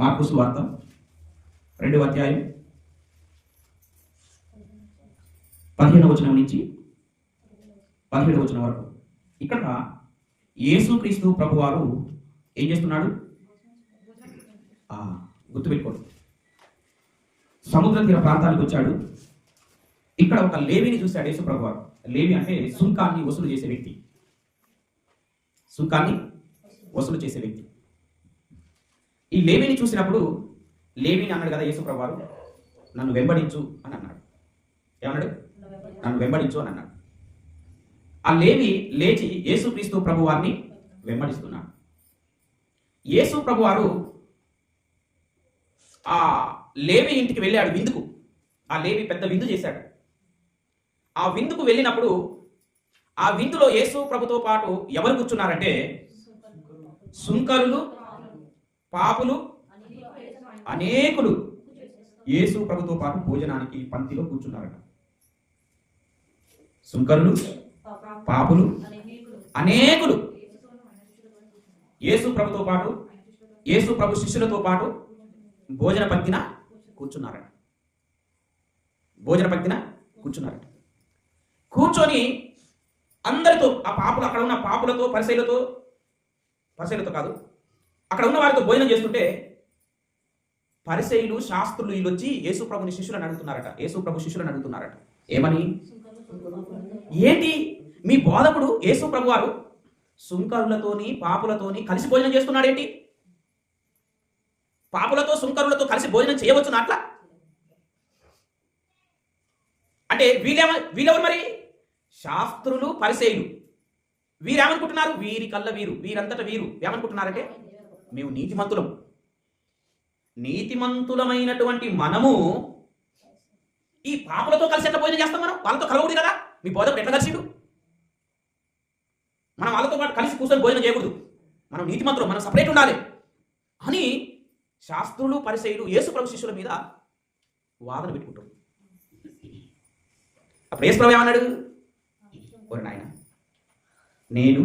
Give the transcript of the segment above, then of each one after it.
మార్కుసు వార్త రెండవ అధ్యాయం పదిహేను వచనం నుంచి పదిహేడు వచనం వరకు. ఇక్కడ యేసుక్రీస్తు ప్రభువారు ఏం చేస్తున్నాడు? ఆ, గుర్తుపెట్టుకోండి. సముద్ర తీర ప్రాంతానికి వచ్చాడు. ఇక్కడ ఒక లేవిని చూశాడు యేసు ప్రభువారు. లేవి అంటే సుంకాన్ని వసూలు చేసే వ్యక్తి. సుంకాన్ని వసూలు చేసే వ్యక్తి. ఈ లేవిని చూసినప్పుడు లేవిని అన్నాడు కదా యేసు ప్రభువారు నన్ను వెంబడించు అని అన్నాడు. ఏమన్నాడు? నన్ను వెంబడించు అని అన్నాడు. ఆ లేవి లేచి యేసుక్రీస్తు ప్రభువారిని వెంబడిస్తున్నాడు. యేసు ప్రభువారు ఆ లేవి ఇంటికి వెళ్ళాడు విందుకు. ఆ లేవి పెద్ద విందు చేశాడు. ఆ విందుకు వెళ్ళినప్పుడు ఆ విందులో యేసు ప్రభుతో పాటు ఎవరు కూర్చున్నారంటే సుంకరులు పాపులు అనేకులు యేసు ప్రభుతో పాటు భోజనానికి పంక్తిలో కూర్చున్నారట. సుంకరులు పాపులు అనేకులు యేసు ప్రభుతో పాటు యేసు ప్రభు శిష్యులతో పాటు భోజన పంక్తిన కూర్చున్నారట. భోజన పంక్తిన కూర్చున్నారట. కూర్చొని అందరితో ఆ పాపులు అక్కడ ఉన్న పాపులతో పరిశైలతో పరిశైలతో కాదు అక్కడ ఉన్న వారితో భోజనం చేస్తుంటే పరిసయులు శాస్త్రులు వీళ్ళు వచ్చి యేసు ప్రభుని శిష్యులను అడుగుతున్నారట. యేసు ప్రభు శిష్యులను అడుగుతున్నారట. ఏమని? ఏంటి? మీ బోధకుడు యేసు ప్రభు వారు సుంకరులతోని పాపులతోని కలిసి భోజనం చేస్తున్నాడేంటి? పాపులతో సుంకరులతో కలిసి భోజనం చేయవచ్చు అట్లా? అంటే వీళ్ళేమ వీళ్ళెవరు మరి? శాస్త్రులు పరిసేయులు వీరేమనుకుంటున్నారు? వీరి కళ్ళ వీరు. వీరంతట వీరు. ఏమనుకుంటున్నారంటే మేము నీతిమంతులం. నీతిమంతులమైనటువంటి మనము ఈ పాపలతో కలిసి ఎట్లా భోజనం చేస్తాం మనం? వాళ్ళతో కలవడు కదా? మీ బోధకుడు ఎట్లా కలిసిండు? మనం వాళ్ళతో పాటు కలిసి కూర్చొని భోజనం చేయకూడదు. మనం నీతిమంతులు మనం సపరేట్ ఉండాలి. అని శాస్త్రులు పరిచయులు యేసు ప్రభు శిష్యుల మీద వాదన పెట్టుకుంటారు అప్పుడు యేసు ప్రభు ఏమన్నాడు? ఓరి నాయన నేను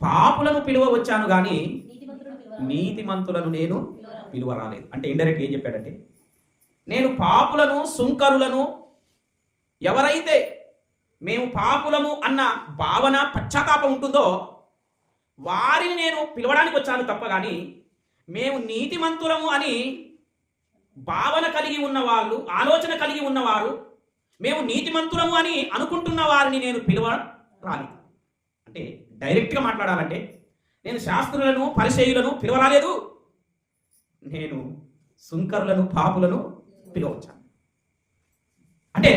పాపులను పిలువ వచ్చాను కానీ నీతిమంతులను నేను పిలువ రాలేదు అంటే ఇండైరెక్ట్ ఏం చెప్పాడంటే నేను పాపులను సుంకరులను ఎవరైతే మేము పాపులము అన్న భావన పశ్చాత్తాపం ఉంటుందో వారిని నేను పిలవడానికి వచ్చాను తప్ప కానీ మేము నీతిమంతులము అని భావన కలిగి ఉన్న వాళ్ళు ఆలోచన కలిగి ఉన్నవారు మేము నీతిమంతులము అని అనుకుంటున్న వారిని నేను పిలువ రాలి అంటే డైరెక్ట్గా మాట్లాడాలంటే నేను శాస్త్రులను పరిచయులను పిలవరాలేదు. నేను సుంకరులను పాపులను పిలవచ్చాను అంటే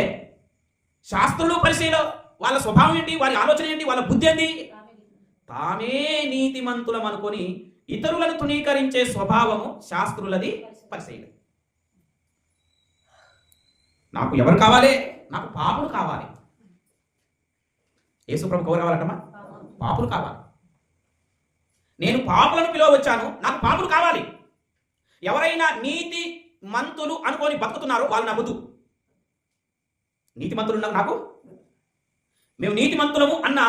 శాస్త్రులు పరిచయలు వాళ్ళ స్వభావం ఏంటి? వారి ఆలోచన ఏంటి? వాళ్ళ బుద్ధి ఏంటి? తామే నీతిమంతులం అనుకొని ఇతరులను తృణీకరించే స్వభావము శాస్త్రులది పరిచయలు నాకు ఎవరు కావాలి? నాకు పాపులు కావాలి. యేసుప్రభు ఎవరు కావాలంటమ్మా? పాపులు కావాలి. నేను పాపులను పిలవచ్చాను నాకు పాపులు కావాలి. ఎవరైనా నీతి మంతులు అనుకొని బతుకుతున్నారో వాళ్ళు నవ్వుతూ నీతి మంతులు ఉన్నారు నాకు? మేము నీతి మంతులము అన్న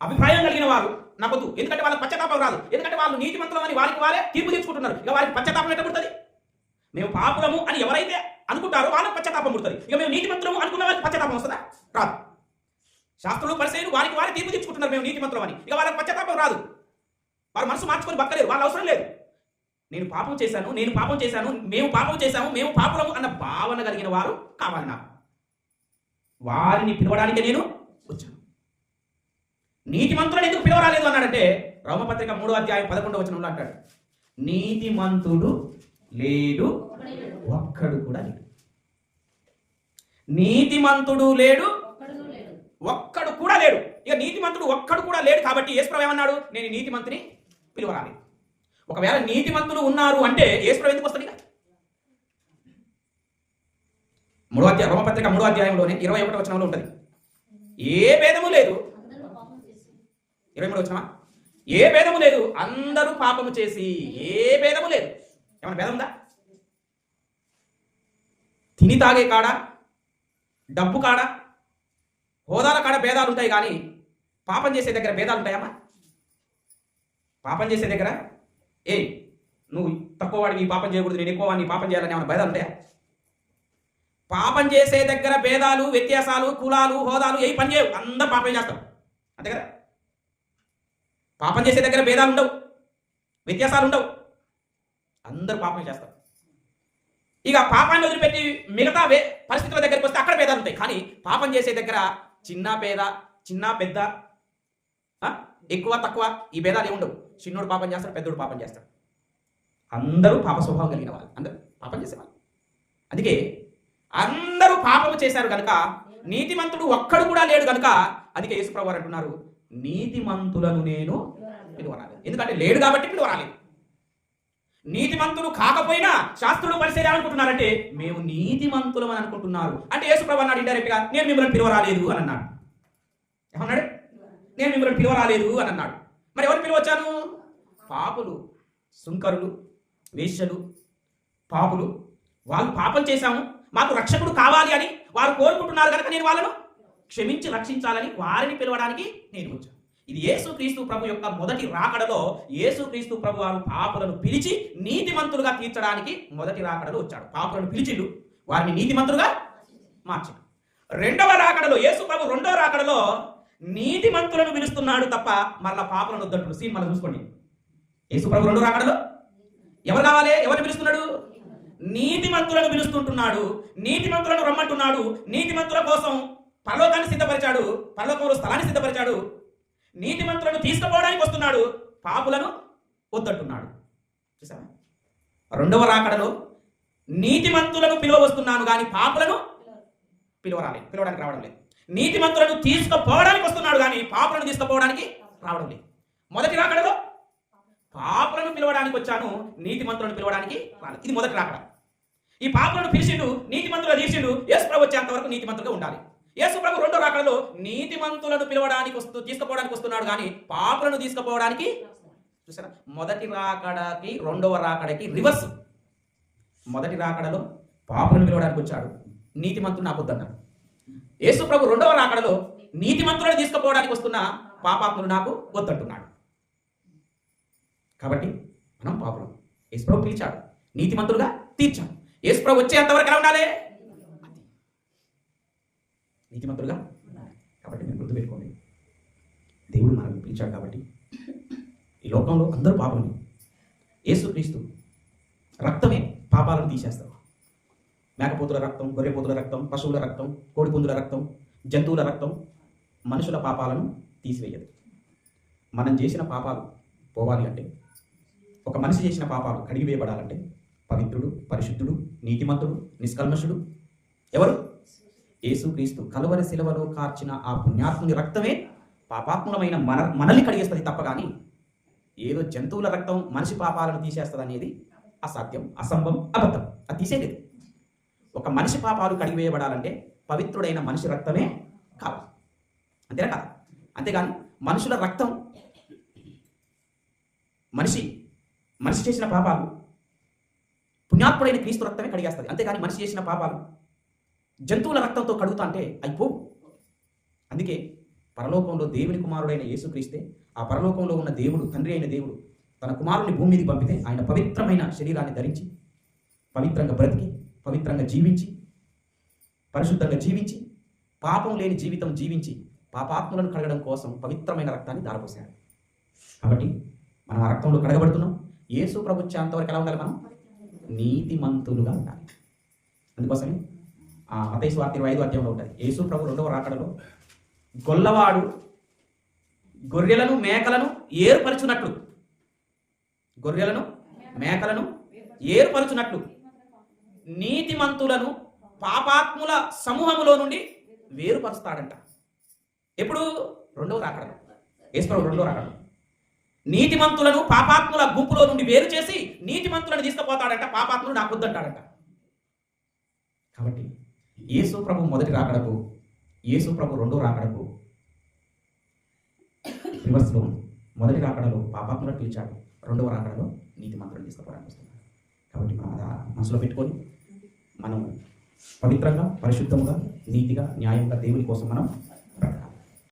అభిప్రాయం కలిగిన వారు నవ్వదు ఎందుకంటే వాళ్ళకి పశ్చాత్తాపం రాదు. ఎందుకంటే వాళ్ళు నీతి మంతులమని వారికి వారే తీర్పు తెచ్చుకుంటున్నారు ఇక వారికి పశ్చాత్తాపం ఎట్లా పుడుతుంది? మేము పాపులము అని ఎవరైతే అనుకుంటారో వాళ్ళకి పశ్చాత్తాపం పుడుతుంది. ఇక మేము నీతి మంత్రము అనుకున్న వారికి పశ్చాత్తాపం వస్తుందా? రాదు. శాస్త్రులు పరిచయం వారికి వారే తీర్పు తెచ్చుకుంటున్నారు మేము నీతి మంత్రం అని ఇక వాళ్ళకి పశ్చాత్తాపం రాదు. వారు మనసు మార్చుకొని బతకలేరు. వాళ్ళ అవసరం లేదు. నేను పాపం చేశాను నేను పాపం చేశాను మేము పాపం చేశాము మేము పాపులము అన్న భావన కలిగిన వారు కావాలి నాకు. వారిని పిలవడానికి నేను వచ్చాను. నీతిమంతులను ఎందుకు పిలవరాలేదు అన్నాడంటే రోమపత్రిక మూడో అధ్యాయం పదకొండవ వచనంలో అంటాడు. నీతిమంతుడు లేడు ఒక్కడు కూడా లేడు. నీతిమంతుడు లేడు ఒక్కడు కూడా లేడు. ఇక నీతిమంతుడు ఒక్కడు కూడా లేడు కాబట్టి యేసుప్రభు ఏమన్నాడు? నేను ఈ నీతిమంతుని పిలువరాలి ఒకవేళ నీతిమంతులు ఉన్నారు అంటే యేసుప్రభు ఎందుకు వస్తుంది మూడో అధ్యాయం రోమపత్రిక మూడో అధ్యాయంలోనే ఇరవై ఒకటి వచనంలో ఉంటుంది. ఏ భేదము లేదు. ఇరవై మూడు వచ్చినమా ఏ భేదము లేదు. అందరూ పాపము చేసి ఏ భేదము లేదు. ఏమైనా భేదం ఉందా? తిని తాగే కాడ? డబ్బు కాడ? హోదాల కాడ భేదాలు ఉంటాయి కానీ పాపం చేసే దగ్గర భేదాలు ఉంటాయమ్మా? పాపం చేసే దగ్గర ఏ నువ్వు తక్కువ వాడివి ఈ పాపం చేయకూడదు నేను ఎక్కువ వాడిని పాపం చేయాలని ఏమైనా భేదాలు ఉంటాయా? పాపం చేసే దగ్గర భేదాలు వ్యత్యాసాలు కులాలు హోదాలు ఏ పని చేయవు. అందరూ పాపం చేస్తాం. అంతే కదా? పాపం చేసే దగ్గర భేదాలు ఉండవు. వ్యత్యాసాలు ఉండవు. అందరూ పాపం చేస్తారు ఇక పాపాన్ని వదిలిపెట్టి మిగతా పరిస్థితుల దగ్గరికి వస్తే అక్కడ భేదాలు ఉంటాయి. కానీ పాపం చేసే దగ్గర చిన్న పేద చిన్న పెద్ద ఎక్కువ తక్కువ ఈ భేదాలు ఏముండవు ఉండవు. చిన్నోడు పాపం చేస్తాడు పెద్దోడు పాపం చేస్తాడు. అందరూ పాప స్వభావం కలిగిన వాళ్ళు. అందరూ పాపం చేసేవాళ్ళు. అందుకే అందరూ పాపము చేశారు కనుక నీతిమంతుడు ఒక్కడు కూడా లేడు కనుక అందుకే యేసుప్రభు వారు అంటున్నారు నీతిమంతులను నేను పిలువరాలి ఎందుకంటే లేడు కాబట్టి పిలువరాలి నీతిమంతులు కాకపోయినా శాస్త్రులు పరిచయం అనుకుంటున్నారంటే మేము నీతిమంతులం అని అనుకుంటున్నారు. అంటే యేసుప్రభు అన్నాడు ఇండైరెక్ట్గా నేను మిమ్మల్ని పిలువరాలేదు అని అన్నాడు. ఏమన్నాడు? నేను మిమ్మల్ని పిలువరాలేదు అని అన్నాడు. మరి ఎవరు పిలువచ్చాను? పాపులు సుంకరులు వేష్యలు పాపులు. వాళ్ళు పాపం చేశాము. మాకు రక్షకుడు కావాలి అని వారు కోరుకుంటున్నారు కనుక నేను వాళ్ళను క్షమించి రక్షించాలని వారిని పిలవడానికి నేను వచ్చాను. ఇది యేసుక్రీస్తు ప్రభు యొక్క మొదటి రాకడలో యేసుక్రీస్తు ప్రభు వారు పాపులను పిలిచి నీతిమంతులుగా తీర్చడానికి మొదటి రాకడలో వచ్చాడు. పాపులను పిలిచిండు వారిని నీతిమంతులుగా మార్చాడు. రెండవ రాకడలో యేసు ప్రభు రెండవ రాకడలో నీతిమంతులను పిలుస్తున్నాడు తప్ప మరలా పాపలను వద్దంటుడు సీన్ మళ్ళీ చూసుకోండి. యేసు ప్రభు రెండో రాకడలో? ఎవరు కావాలి? ఎవరిని పిలుస్తున్నాడు? నీతిమంతులను పిలుస్తుంటున్నాడు. నీతిమంతులను రమ్మంటున్నాడు. నీతిమంతుల కోసం పరలోకాన్ని సిద్ధపరిచాడు. పరలోకంలో స్థలాన్ని సిద్ధపరిచాడు. నీతిమంతులను తీసుకుపోవడానికి వస్తున్నాడు. పాపులను వద్దంటున్నాడు చూసావా రెండవ రాకడలో నీతిమంతులను పిలువ వస్తున్నాను కానీ పాపులను పిలువరాలి పిలవడానికి రావడం లేదు. నీతిమంతులను తీసుకుపోవడానికి వస్తున్నాడు కానీ పాపలను తీసుకుపోవడానికి రావడం లేదు. మొదటి రాకడలో పాపులను పిలవడానికి వచ్చాను నీతిమంతులను పిలవడానికి రాలేదు. ఇది మొదటి రాకడ. ఈ పాపలను పిలిచిండు నీతిమంతులు తీసిండు యేసు ప్రభు వచ్చేంత వరకు నీతిమంతులుగా ఉండాలి. యేసు ప్రభు రెండో రాకడలో నీతిమంతులను పిలవడానికి వస్తూ తీసుకుపోవడానికి వస్తున్నాడు కానీ పాపలను తీసుకుపోవడానికి చూసారా? మొదటి రాకడకి రెండవ రాకడకి రివర్స్. మొదటి రాకడలో పాపలను పిలవడానికి వచ్చాడు. నీతిమంతుడు నాకు వద్దన్నాడు. యేసు ప్రభు రెండవ రాకడలో నీతిమంతులను తీసుకుపోవడానికి వస్తున్న పాపాత్ములు నాకు వద్దంటున్నాడు కాబట్టి మనం పాపులం. యేసుప్రభు పిలిచాడు. నీతిమంతులుగా తీర్చాడు యేసుప్రభు వచ్చేంతవరకు ఎలా ఉండాలి? నీతిమంతులుగా కాబట్టి మీరు గుర్తుపెట్టుకోండి దేవుడు మనల్ని పిలిచాడు కాబట్టి ఈ లోకంలో అందరూ పాపమే యేసుక్రీస్తు రక్తమే పాపాలను తీసేస్తారు మేకపోతుల రక్తం గొర్రెపోతుల రక్తం పశువుల రక్తం కోడిపుందుల రక్తం జంతువుల రక్తం మనుషుల పాపాలను తీసివేయదు. మనం చేసిన పాపాలు పోవాలి అంటే ఒక మనిషి చేసిన పాపాలు కడిగివేయబడాలంటే పవిత్రుడు పరిశుద్ధుడు నీతిమంతుడు నిష్కల్మషుడు ఎవరు? యేసుక్రీస్తు కలువరి శిలవలో కార్చిన ఆ పుణ్యాత్ముని రక్తమే పాపాత్ములమైన మన మనల్ని కడిగేస్తుంది తప్ప కానీ ఏదో జంతువుల రక్తం మనిషి పాపాలను తీసేస్తుంది అనేది అసాధ్యం అసంభవం అబద్ధం. అది తీసేది ఒక మనిషి పాపాలు కడిగివేయబడాలంటే పవిత్రుడైన మనిషి రక్తమే కావాలి. అంతేనా కాదు? అంతేగాని మనుషుల రక్తం మనిషి మనిషి చేసిన పాపాలు పుణ్యాత్ముడైన క్రీస్తు రక్తమే కడిగేస్తుంది. అంతేగాని మనిషి చేసిన పాపాలు జంతువుల రక్తంతో కడుగుతా అంటే అయిపో అందుకే పరలోకంలో దేవుని కుమారుడైన యేసుక్రీస్తే ఆ పరలోకంలో ఉన్న దేవుడు తండ్రి అయిన దేవుడు తన కుమారుని భూమి మీదకి పంపితే ఆయన పవిత్రమైన శరీరాన్ని ధరించి పవిత్రంగా బ్రతికి పవిత్రంగా జీవించి పరిశుద్ధంగా జీవించి పాపం లేని జీవితం జీవించి పాపాత్మలను కడగడం కోసం పవిత్రమైన రక్తాన్ని దారపోసాడు కాబట్టి మనం ఆ రక్తంలో కడగబడుతున్నాం. యేసు ప్రభుత్వ అంతవరకు ఎలా ఉండాలి మనం? నీతిమంతులుగా ఉండాలి. అందుకోసమే ఆ మతేసు వార్త ఇరవై ఐదు అధ్యాయంలో ఉంటుంది. యేసు ప్రభు రెండవ రాకడలో గొల్లవాడు గొర్రెలను మేకలను ఏర్పరచునట్లు గొర్రెలను మేకలను ఏర్పరచునట్లు నీతిమంతులను పాపాత్ముల సమూహములో నుండి వేరుపరుస్తాడంట. ఎప్పుడు? రెండవ రాకడం యేసుప్రభు రెండవ రాకడం నీతిమంతులను పాపాత్ముల గుంపులో నుండి వేరు చేసి నీతిమంతులను తీసుకుపోతాడంట పాపాత్ములు నాకు వద్దంటాడంట. కాబట్టి యేసు ప్రభు మొదటి రాకడకు యేసు ప్రభు రెండో రాకడకు రివర్స్లో మొదటి రాకడలో పాపాత్ములను పిలిచాడు రెండవ రాకడలో నీతిమంతులను తీసుకుపోవడానికి వస్తున్నాడు. కాబట్టి మనం మనసులో పెట్టుకొని మనం పవిత్రంగా పరిశుద్ధంగా నీతిగా న్యాయంగా దేవుని కోసం మనం